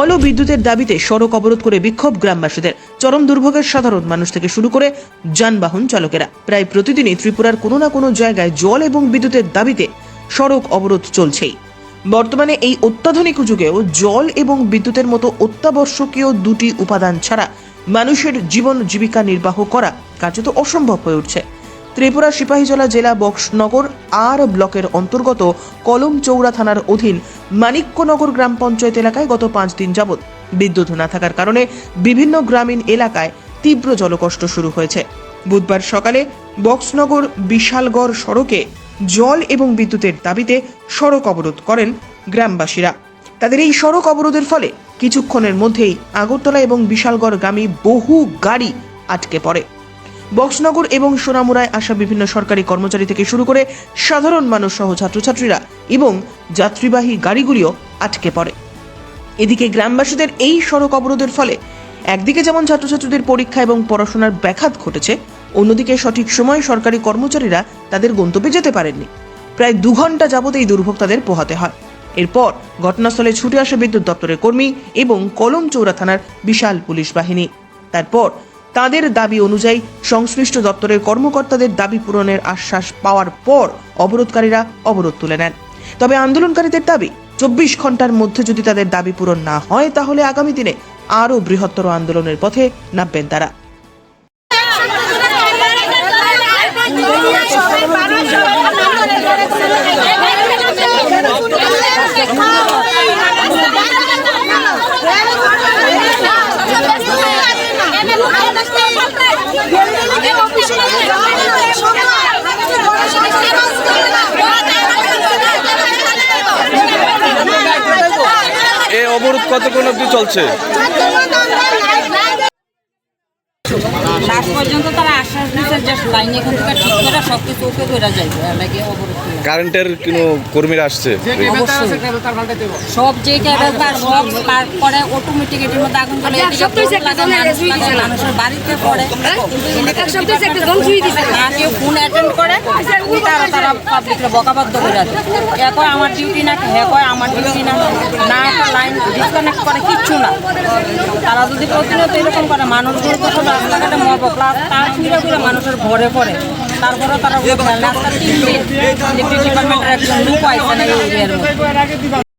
জল বিদ্যুতের দাবিতে সড়ক অবরোধ করে বিক্ষোভ গ্রামবাসীদের। চরম দুর্ভোগের সাধারণ মানুষ থেকে শুরু করে যানবাহন চালকেরা। প্রায় প্রতিদিনই ত্রিপুরার কোনো না কোনো জায়গায় জল এবং বিদ্যুতের দাবিতে সড়ক অবরোধ চলছেই। বর্তমানে এই অত্যাধুনিক যুগেও জল এবং বিদ্যুতের মতো অত্যাবশ্যকীয় দুটি উপাদান ছাড়া মানুষের জীবন জীবিকা নির্বাহ করা কার্যত অসম্ভব হয়ে উঠছে। ত্রিপুরা সিপাহীজলা জেলা বক্সনগর আর ব্লকের অন্তর্গত কলম চৌড়া থানার অধীন মানিক্যনগর গ্রাম পঞ্চায়েত এলাকায় গত পাঁচ দিন যাবৎ বিদ্যুৎ না থাকার কারণে বিভিন্ন গ্রামীণ এলাকায় তীব্র জলকষ্ট শুরু হয়েছে। বুধবার সকালে বক্সনগর বিশালগড় সড়কে জল এবং বিদ্যুতের দাবিতে সড়ক অবরোধ করেন গ্রামবাসীরা। তাদের এই সড়ক অবরোধের ফলে কিছুক্ষণের মধ্যেই আগরতলা এবং বিশালগড়গামী বহু গাড়ি আটকে পড়ে। বক্সনগর এবং সোনামুড়ায় আসা বিভিন্ন সরকারি কর্মচারী থেকে শুরু করে সাধারণ মানুষ সহ ছাত্রছাত্রীরা এবং যাত্রীবাহী গাড়িগুলিও আটকে পড়ে। এদিকে গ্রামবাসীদের এই সড়ক অবরোধের ফলে একদিকে যেমন ছাত্রছাত্রীদের পরীক্ষা এবং পড়াশোনার ব্যাঘাত ঘটেছে, অন্যদিকে সঠিক সময়ে সরকারি কর্মচারীরা তাদের গন্তব্যে যেতে পারেননি। প্রায় দু ঘণ্টা যাবত এই দুর্ভোগ তাদের পোহাতে হয়। এরপর ঘটনাস্থলে ছুটে আসে বিদ্যুৎ দপ্তরের কর্মী এবং কলম চৌরা থানার বিশাল পুলিশ বাহিনী। তারপর তাদের দাবি অনুযায়ী সংশ্লিষ্ট দপ্তরের কর্মকর্তাদের দাবি পূরণের আশ্বাস পাওয়ার পর অবরোধকারীরা অবরোধ তুলে নেন। তবে আন্দোলনকারীদের দাবি, চব্বিশ ঘণ্টার মধ্যে যদি তাদের দাবি পূরণ না হয়, তাহলে আগামী দিনে আরও বৃহত্তর আন্দোলনের পথে নামবেন তারা। এই অবরোধ কতক্ষণ অব্দি চলছে? লাস্ট পর্যন্ত তারা আশ্বাস দিচ্ছে যে লাইন এখান থেকে ঠিক করে সব কিছু ওকে করে যাইবে এলাকে অবরোধ কারেন্টের কোনো কর্মীরা আসছে? সব যে ক্যাবেল তার সব পার করে অটোমেটিক এটির মধ্যে আগুন মানুষ লাগে, মানুষের বাড়িতে পড়ে। না কেউ ফোন অ্যাটেন্ড করে তারা তারা পাবলিকরে বকাবাদ্য করে আছে। কয় আমার ডিউটি না হে কয় আমার ডিউটি না না একটা লাইন ডিসকানেক্ট করে কিচ্ছু না। তারা যদি প্রতিনিয়ত এরকম করে। মানুষগুলো তখন রাস্তাঘাটে মরবো প্লাস তার ফিরে করে মানুষের ভরে পড়ে। তারপরে তারা রাস্তা তিন দিন ডিপার্টমেন্টের একজন লোক আইসে না এই এরিয়ার